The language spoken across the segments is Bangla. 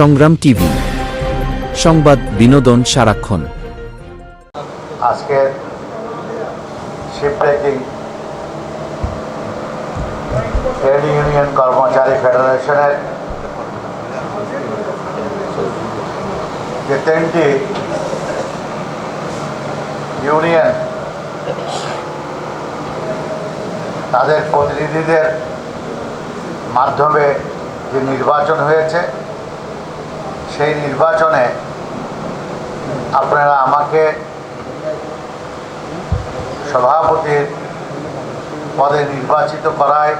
সংগ্রাম টিভি। সংবাদ বিনোদন সারাক্ষণ। আজকের শিপ ট্রেড ইউনিয়ন কর্মচারী ফেডারেশনের যে তিনটি ইউনিয়ন, তাদের প্রতিনিধিদের মাধ্যমে যে নির্বাচন হয়েছে সেই নির্বাচনে আপনারা আমাকে সভাপতির পদে নির্বাচিত করায়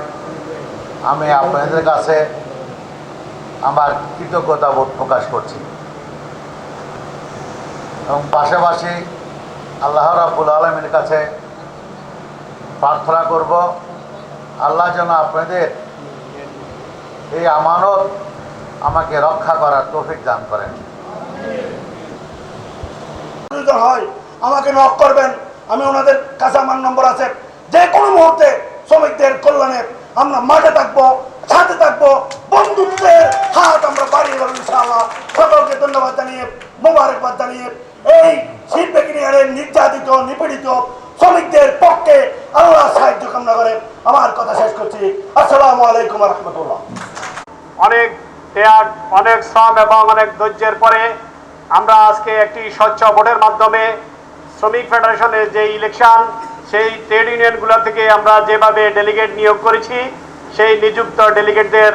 আমি আপনাদের কাছে আমার কৃতজ্ঞতা বোধ প্রকাশ করছি। এবং পাশাপাশি আল্লাহ রাবুল আলমের কাছে প্রার্থনা করব, আল্লাহ যেন আপনাদের এই আমানত আমাকে রক্ষা করার তৌফিক দান করেন। হয় আমাকে নক করবেন। আমি ওনাদের কাছে আমার নম্বর আছে। যে কোনো মুহূর্তে শ্রমিকদের কল্যাণে আমরা মাঠে থাকব সাথে থাকব বন্ধুত্বের হাত আমরা বাড়িয়ে দেবো ইনশাআল্লাহ। সকলকে ধন্যবাদ জানিয়ে মোবারকবাদ জানিয়ে এই শিল্প কিনিয়ারের নির্যাতিত নিপীড়িত শ্রমিকদের পক্ষে আল্লাহ সাহায্য কামনা করে। আমার কথা শেষ করছি। আসসালামু আলাইকুম রহমতুল্লাহ। অনেক ত্যাগ অনেক শ্রম এবং অনেক ধৈর্যের পরে আমরা আজকে একটি স্বচ্ছ ভোটের মাধ্যমে শ্রমিক ফেডারেশনের যে ইলেকশন সেই ট্রেড ইউনিয়নগুলো থেকে আমরা যেভাবে ডেলিগেট নিয়োগ করেছি, সেই নিযুক্ত ডেলিগেটদের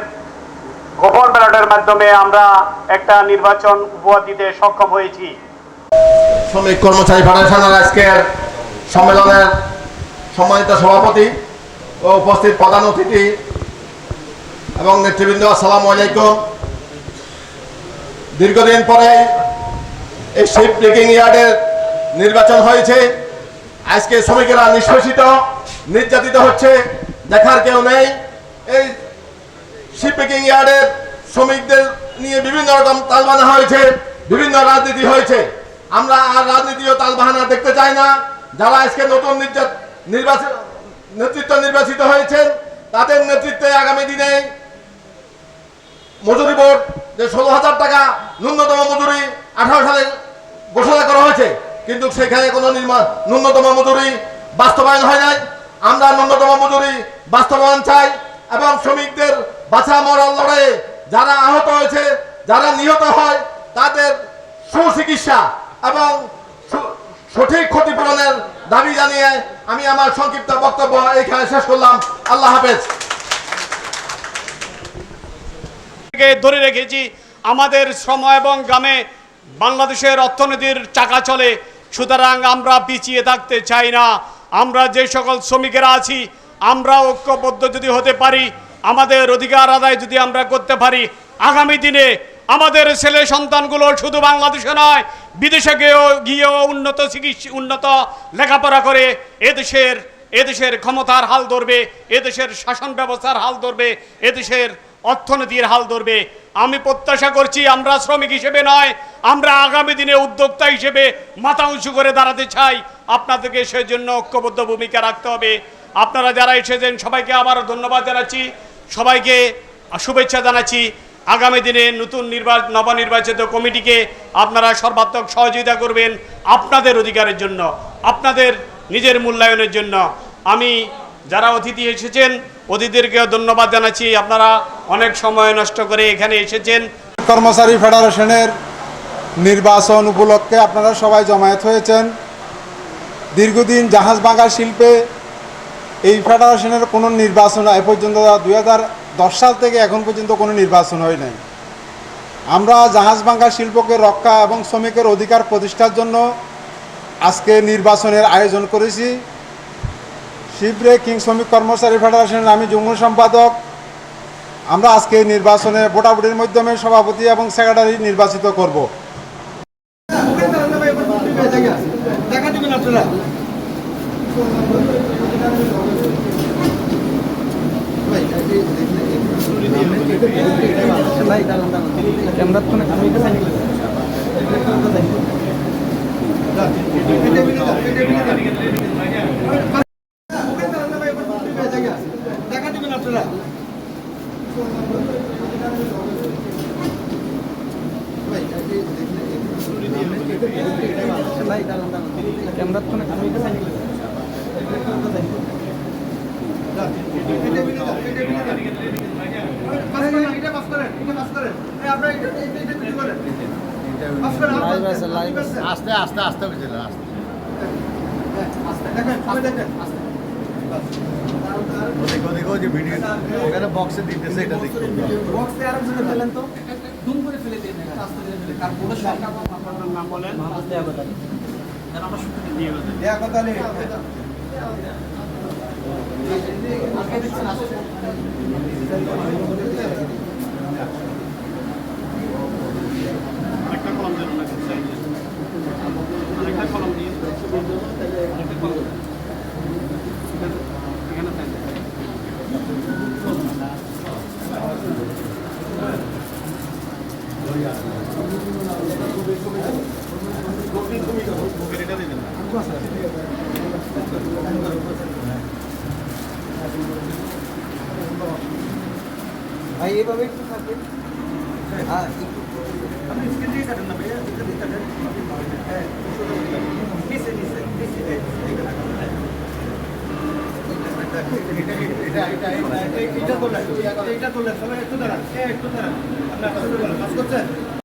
গোপন ব্যালটের মাধ্যমে আমরা একটা নির্বাচন উপহার দিতে সক্ষম হয়েছি। শ্রমিক কর্মচারী ফেডারেশনের আজকের সম্মেলনের সম্মানিত সভাপতি ও উপস্থিত প্রধান অতিথি এবং নেতৃবৃন্দ, আসসালামু আলাইকুম। দীর্ঘদিন পরে এই শিপ ব্রেকিং ইয়ার্ডের নির্বাচন হয়েছে। আজকে শ্রমিকেরা নিষ্পেষিত, নির্যাতিত হচ্ছে, দেখার কেউ নেই। এই শিপ ব্রেকিং ইয়ার্ডের শ্রমিকদের নিয়ে বিভিন্ন রকম তালবানা হয়েছে, বিভিন্ন রাজনীতি হয়েছে। আমরা আর রাজনীতি ও তালবাহানা দেখতে চাই না। যারা আজকে নতুন নির্বাচন নেতৃত্ব নির্বাচিত হয়েছেন, তাদের নেতৃত্বে আগামী দিনে মজুরি বোর্ড, যে ষোলো হাজার টাকা ন্যূনতম মজুরি আঠারো সালে ঘোষণা করা হয়েছে, কিন্তু সেখানে কোনো নির্মাণ ন্যূনতম মজুরি বাস্তবায়ন হয় নাই। আমরা ন্যূনতম মজুরি বাস্তবায়ন চাই এবং শ্রমিকদের বাছা মরার লড়াইয়ে যারা আহত হয়েছে, যারা নিহত হয়, তাদের সুচিকিৎসা এবং সঠিক ক্ষতিপূরণের দাবি জানিয়ে আমি আমার সংক্ষিপ্ত বক্তব্য এখানে শেষ করলাম। আল্লাহ হাফেজ। থেকে ধরে রেখেছি, আমাদের শ্রম এবং গ্রামে বাংলাদেশের অর্থনীতির চাকা চলে। সুতরাং আমরা পিছিয়ে থাকতে চাই না। আমরা যে সকল শ্রমিকেরা আছি, আমরা ঐক্যবদ্ধ যদি হতে পারি, আমাদের অধিকার আদায় যদি আমরা করতে পারি, আগামী দিনে আমাদের ছেলে সন্তানগুলো শুধু বাংলাদেশে নয়, বিদেশে গিয়েও গিয়েও উন্নত চিকিৎসা, উন্নত লেখাপড়া করে, এদেশের এদেশের ক্ষমতার হাল ধরবে, এদেশের শাসন ব্যবস্থার হাল ধরবে, এদেশের অর্থনীতির হাল ধরবে। আমি প্রত্যাশা করছি আমরা শ্রমিক হিসেবে নয়, আমরা আগামী দিনে উদ্যোক্তা হিসেবে মাথা উঁচু করে দাঁড়াতে চাই। আপনাদেরকে সেজন্য ঐক্যবদ্ধ ভূমিকা রাখতে হবে। আপনারা যারা এসেছেন, সবাইকে আবার ধন্যবাদ জানাচ্ছি। সবাইকে শুভেচ্ছা জানাচ্ছি। আগামী দিনে নতুন নির্বাচন নবনির্বাচিত কমিটিকে আপনারা সর্বাত্মক সহযোগিতা করবেন আপনাদের অধিকারের জন্য, আপনাদের নিজের মূল্যায়নের জন্য। আমি, যারা অতিথি এসেছেন অতিথিদেরকেও ধন্যবাদ জানাচ্ছি। আপনারা অনেক সময় নষ্ট করে এখানে এসেছেন। কর্মচারী ফেডারেশনের নির্বাচন উপলক্ষে আপনারা সবাই জমায়েত হয়েছেন। দীর্ঘদিন জাহাজ ভাঙা শিল্পে এই ফেডারেশনের কোনো নির্বাচন এ পর্যন্ত দুই হাজার দশ সাল থেকে এখন পর্যন্ত কোনো নির্বাচন হয় নাই। আমরা জাহাজ ভাঙা শিল্পকে রক্ষা এবং শ্রমিকের অধিকার প্রতিষ্ঠার জন্য আজকে নির্বাচনের আয়োজন করেছি। শিবরে কিং শ্রমিক কর্মচারী ফেডারেশনের আমি যুগ্ম সম্পাদক। আমরা আজকে নির্বাচনে ভোটাভুটির মাধ্যমে সভাপতি এবং সেক্রেটারি নির্বাচিত করব। আস্তে আস্তে আস্তে বুঝলেন আস্তে। দেখেন দেখেন আস্তে। দেখো দেখো যে ভিডিও এখানে বক্সে দিতেছে এটা দেখো বক্সে আর ভিডিও ফেলেন তো দুম করে ফেলে দেন রাস্তা দিয়ে ফেলে কার পুরো সরকার আপনার দিয়ে একটা কলম দিয়ে আরেকটা কলম ভাই, এভাবে একটু থাকবেন হ্যাঁ আপনি স্ক্রিন দিয়ে কাটেন না এটা দিয়ে কাটেন হ্যাঁ নিচে নিচে নিচে এটা তোলা এটা তোলা সবাই একটু দাঁড়ান। একটু দাঁড়ান। আপনার কাজ করছেন?